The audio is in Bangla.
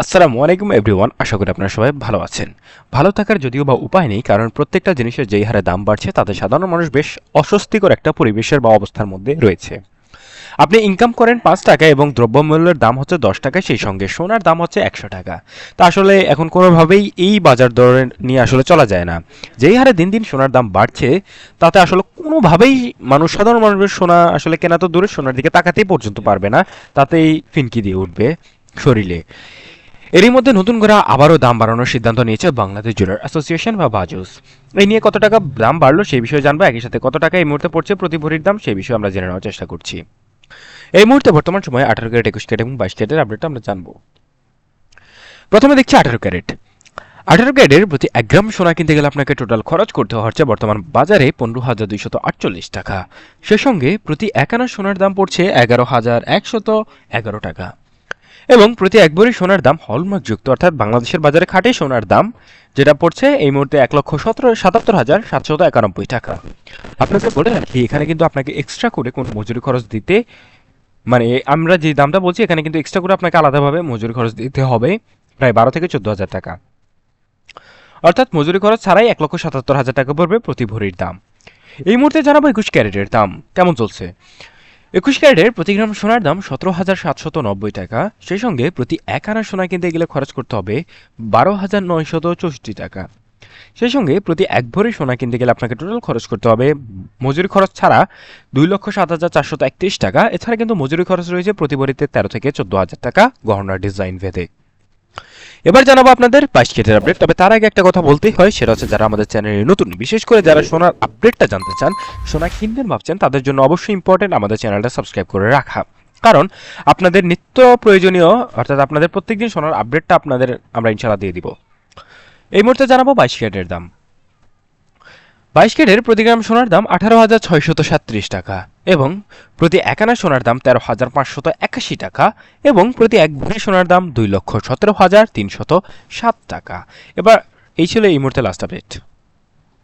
আসসালামু আলাইকুম এভরিওয়ান, আশা করি আপনারা সবাই ভালো আছেন। ভালো থাকার যদিও বা উপায় নেই, কারণ প্রত্যেকটা জিনিসের যেই হারে দাম বাড়ছে, তাতে সাধারণ মানুষ বেশ অস্বস্তিকর একটা পরিবেশের বা অবস্থার মধ্যে রয়েছে। আপনি ইনকাম করেন পাঁচ টাকা এবং দ্রব্যমূল্যের দাম হচ্ছে দশ টাকা, সেই সঙ্গে সোনার দাম হচ্ছে একশো টাকা। তা আসলে এখন কোনোভাবেই এই বাজার দর নিয়ে আসলে চলা যায় না। যেই হারে দিন দিন সোনার দাম বাড়ছে, তাতে আসলে কোনোভাবেই মানুষ, সাধারণ মানুষের সোনা আসলে কেনা তো দূরে সোনার দিকে তাকাতেই পর্যন্ত পারবে না, তাতেই ফিনকি দিয়ে উঠবে শরীরে। এরই মধ্যে নতুন করে আবারও দাম বাড়ানোর সিদ্ধান্ত নিয়েছে বাংলাদেশ জুয়েলার অ্যাসোসিয়েশন বা বাজুস। এই নিয়ে কত টাকা দাম বাড়লো সেই বিষয়ে জানব। একই সাথে কত টাকা এই মুহূর্তে পড়ছে প্রতি ভরির দাম সেই বিষয়ে আমরা জেনে নেওয়ার চেষ্টা করছি। এই মুহূর্তে বর্তমান সময়ে আঠারো ক্যারেট, একুশ ক্যারেট এবং বাইশ ক্যারেটের আপডেটটা আমরা জানব। প্রথমে দেখছি আঠারো ক্যারেট। আঠারো ক্যারেটের প্রতি এক গ্রাম সোনা কিনতে গেলে আপনাকে টোটাল খরচ করতে হচ্ছে বর্তমান বাজারে পনেরো হাজার দুইশত আটচল্লিশ টাকা। সে সঙ্গে প্রতি এক আনা সোনার দাম পড়ছে এগারো হাজার একশত এগারো টাকা। এবং প্রতি এক ভরি সোনার দাম হলমার্কযুক্ত, অর্থাৎ বাংলাদেশের বাজারে খাঁটি সোনার দাম, যেটা পড়ছে এই মুহূর্তে এক লক্ষ সতেরো, সাতাত্তর হাজার সাতশত একানব্বই টাকা। আপনাকে বলে রাখি এখানে কিন্তু আপনাকে এক্সট্রা করে কোনো মজুরি খরচ দিতে মানে আমরা যে দামটা বলছি, এখানে কিন্তু এক্সট্রা করে আপনাকে আলাদাভাবে মজুরি খরচ দিতে হবে, প্রায় বারো থেকে চোদ্দ হাজার টাকা। অর্থাৎ মজুরি খরচ ছাড়াই এক লক্ষ সাতাত্তর হাজার টাকা পড়বে প্রতি ভরির দাম। এই মুহূর্তে জানাব একুশ ক্যারেটের দাম, কেমন চলছে? একুশ ক্যারেটের প্রতি গ্রাম সোনার দাম সতেরো হাজার সাতশত নব্বই টাকা। সেই সঙ্গে প্রতি এক আনা সোনা কিনতে গেলে খরচ করতে হবে বারো হাজার নয়শত চৌষট্টি টাকা। সেই সঙ্গে প্রতি এক ভরি সোনা কিনতে গেলে আপনাকে টোটাল খরচ করতে হবে মজুরি খরচ ছাড়া দুই লক্ষ সাত হাজার চারশত একত্রিশ টাকা। এছাড়া কিন্তু মজুরি খরচ রয়েছে প্রতি ভরিতে তেরো থেকে চোদ্দ হাজার টাকা গহনার ডিজাইন ভেদে। এবার জানাব আপনাদের বাইশ কেটের আপডেট তবে তার আগে একটা কথা বলতেই হয়, সেটা হচ্ছে যারা আমাদের চ্যানেলে নতুন, বিশেষ করে যারা সোনার আপডেটটা জানতে চান, সোনা কিনবেন ভাবছেন, তাদের জন্য অবশ্যই ইম্পর্টেন্ট আমাদের চ্যানেলটা সাবস্ক্রাইব করে রাখা। কারণ আপনাদের নিত্য প্রয়োজনীয়, অর্থাৎ আপনাদের প্রত্যেকদিন সোনার আপডেটটা আপনাদের আমরা ইনশাল্লাহ দিয়ে দিব। এই মুহূর্তে জানাব বাইশ ক্যারেটের দাম। বাইশ ক্যারের প্রতি গ্রাম সোনার দাম আঠারো হাজার ছয়শত সাত্রিশ টাকা এবং প্রতি একানা সোনার দাম তেরো হাজার পাঁচশত একাশি টাকা এবং প্রতি এক ভরি সোনার দাম দুই লক্ষ সতেরো হাজার তিনশত সাত টাকা। এবার এই ছিল এই মুহূর্তে লাস্ট আপডেট